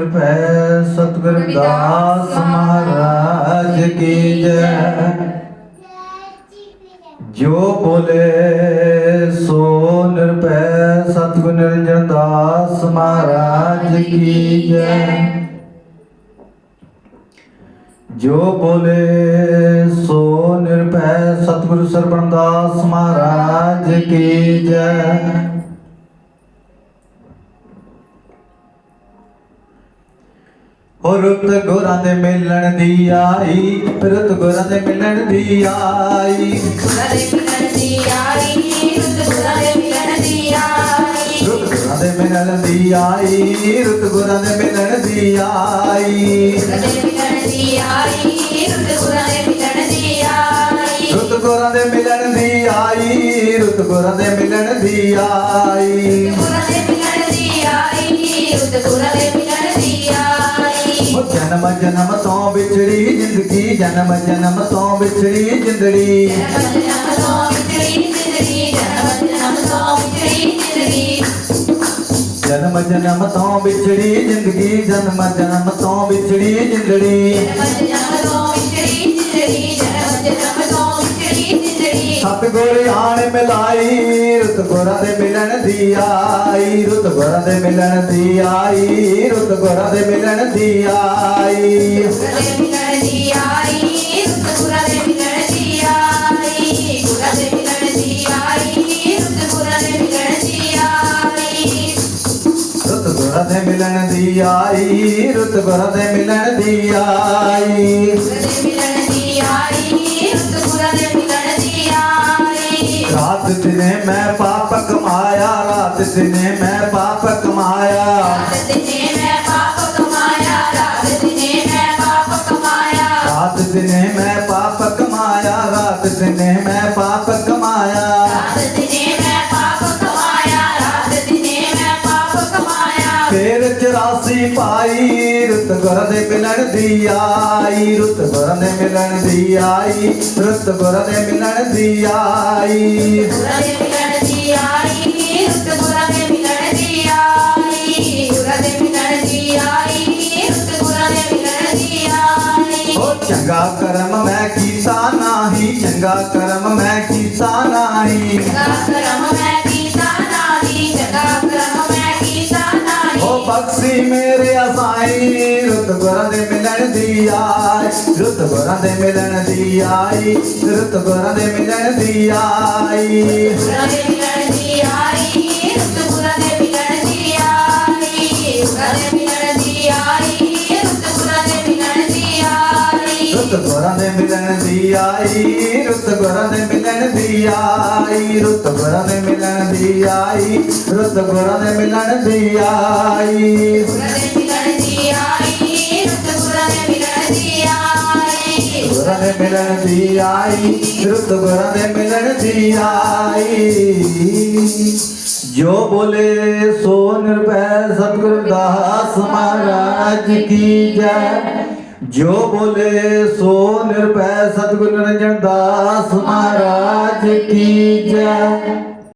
ਨਿਰਭੈ ਸਤਿਗੁਰ ਦਾਸ ਮਹਾਰਾਜ ਕੀ ਜੈ? ਜੋ? ਬੋਲੇ ਸੋ ਨਿਰਭੈ ਸਤਿਗੁਰ ਨਿਰੰਜਨ ਦਾਸ ਮਹਾਰਾਜ ਕੀ ਜੈ? ਜੋ? ਬੋਲੇ ਸੋ ਨਿਰਭੈ ਸਤਿਗੁਰੂ ਸਰਬਣ ਦਾਸ ਮਹਾਰਾਜ ਕੀ ਜੈ? ਰੁੱਤ ਗੁਰਾਂ ਦੇ ਮਿਲਣ ਦੀ ਆਈ ਰੁੱਤ ਗੁਰਾਂ ਦੇ ਮਿਲਣ ਦੀ ਆਈ ਗੁਰਾਂ ਦੇ ਮਿਲਣ ਦੀ ਆਈ ਰੁੱਤ ਗੁਰਾਂ ਦੇ ਮਿਲਣ ਦੀ ਆਈ ਰੁੱਤ ਗੁਰਾਂ ਦੇ ਮਿਲਣ ਦੀ ਆਈ ਰੁੱਤ ਗੁਰਾਂ ਦੇ ਮਿਲਣ ਦੀ ਆਈ ਰੁੱਤ ਗੁਰਾਂ ਦੇ ਮਿਲਣ ਦੀ ਆਈ ਰੁੱਤ ਗੁਰਾਂ ਦੇ ਮਿਲਣ ਦੀ ਆਈ ਰੁੱਤ ਗੁਰਾਂ ਦੇ ਮਿਲਣ ਦੀ ਆਈ ਰੁੱਤ ਗੁਰਾਂ ਦੀ జనమ జనమ తో బిచ్చడి జిందగీ జనమ జనమ తో బిచ్చడి జిందడి జనమ జనమ తో బిచ్చడి జిందగీ జనమ జనమ తో బిచ్చడి జిందడి ਸਤਿਗੁਰ ਆਣ ਮਿਲਾਈ ਰੁੱਤ ਗੁਰਾਂ ਦੇ ਮਿਲਣ ਦੀ ਆਈ ਰੁੱਤ ਗੁਰਾਂ ਦੇ ਮਿਲਣ ਦੀ ਆਈ ਰੁੱਤ ਗੁਰਾਂ ਦੇ ਮਿਲਣ ਦੀ ਆਈ ਮਿਲਣ ਦੀ ਆਈ ਰੁੱਤ ਗੁਰਾਂ ਦੇ ਮਿਲਣ ਦੀ ਆਈ ਗੁਰਾਂ ਦੇ ਮਿਲਣ ਦੀ ਆਈ ਰੁੱਤ ਗੁਰਾਂ ਦੇ ਮਿਲਣ ਦੀ ਆਈ ਰੁੱਤ ਗੁਰਾਂ ਦੇ ਮਿਲਣ ਦੀ ਆਈ ਰੁੱਤ ਗੁਰਾਂ ਦੇ ਮਿਲਣ ਦੀ ਆਈ ਮਿਲਣ ਰਾਤ ਦਿਨੇ ਮੈਂ ਪਾਪ ਕਮਾਇਆ। ਰਾਤ ਦਿਨੇ ਮੈਂ ਪਾਪ ਕਮਾਇਆ ਰਾਤ ਦਿਨੇ ਮੈਂ ਪਾਪ ਕਮਾਇਆ। ਰਾਤ ਦਿਨੇ ਮੈਂ ਪਾਪ ਕਮਾਇਆ ਰਾਤ ਦਿਨੇ ਮੈਂ ਪਾਪ ਕਮਾਇਆ। ਰਾਤ ਦਿਨੇ ਮੈਂ ਪਾਪ ਕਮਾਇਆ ਰਾਤ ਦਿਨੇ ਮੈਂ ਪਾਪ ਕਮਾਇਆ। ਫੇਰ 84 ਪਾਈ ਰੁੱਤ ਗੁਰ ਦੇ ਮਿਲਣ ਦੀ ਆਈ ਰੁੱਤ ਗੁਰ ਦੇ ਮਿਲਣ ਦੀ ਆਈ ਰੁੱਤ ਗੁਰ ਦੇ ਮਿਲਣ ਦੀ ਆਈ। ਚੰਗਾ ਕਰਮ ਮੈਂ ਕੀਤਾ ਨਾਹੀ ਚੰਗਾ ਕਰਮ ਮੈਂ ਕੀਤਾ ਨਾਹੀ। ਚੰਗਾ ਕਰਮ ਮੈਂ ਕੀਤਾ ਨਾਹੀ ਚੰਗਾ ਕਰਮ ਮੈਂ ਕੀਤਾ ਨਾਹੀ। ਉਹ ਬਖਸ਼ੀ ਮੇਰੇ ਅਸਾਈ ਰੁੱਤ ਗੁਰਾਂ ਦੇ ਮਿਲਣ ਦੀ ਆਈ। ਰੁੱਤ ਗੁਰਾਂ ਦੇ ਮਿਲਣ ਦੀ ਆਈ ਰੁੱਤ ਗੁਰਾਂ ਦੇ ਮਿਲਣ ਦੀ ਆਈ। ਗੁਰਾਂ ਦੇ ਮਿਲਣ ਦੀ ਆਈ ਰੁੱਤ ਗੁਰਾਂ ਦੇ ਮਿਲਣ ਦੀ ਆਈ। ਗੁਰਾਂ ਦੀ ਮਿਲਣ ਦੀ ਆਈ, ਰੁੱਤ ਗੁਰਾਂ ਦੇ ਮਿਲਣ ਦੀ ਆਈ, ਰੁੱਤ ਗੁਰਾਂ ਦੇ ਮਿਲਣ ਦੀ ਆਈ, ਰੁੱਤ ਗੁਰਾਂ ਦੇ ਮਿਲਣ ਦੀ ਆਈ। ਗੁਰਾਂ ਦੇ ਮਿਲਣ ਦੀ ਆਈ, ਰੁੱਤ ਗੁਰਾਂ ਦੇ ਮਿਲਣ ਦੀ ਆਈ। ਜੋ ਬੋਲੇ ਸੋ ਨਿਰਭੈ ਸਤਿਗੁਰ ਦਾਸ ਮਹਾਰਾਜ ਕੀ ਜੈ। ਜੋ ਬੋਲੇ ਸੋ ਨਿਰਪੈ ਸਤਿਗੁਰ ਨਿਰੰਜਨ ਦਾਸ ਮਹਾਰਾਜ ਕੀ ਜੈ।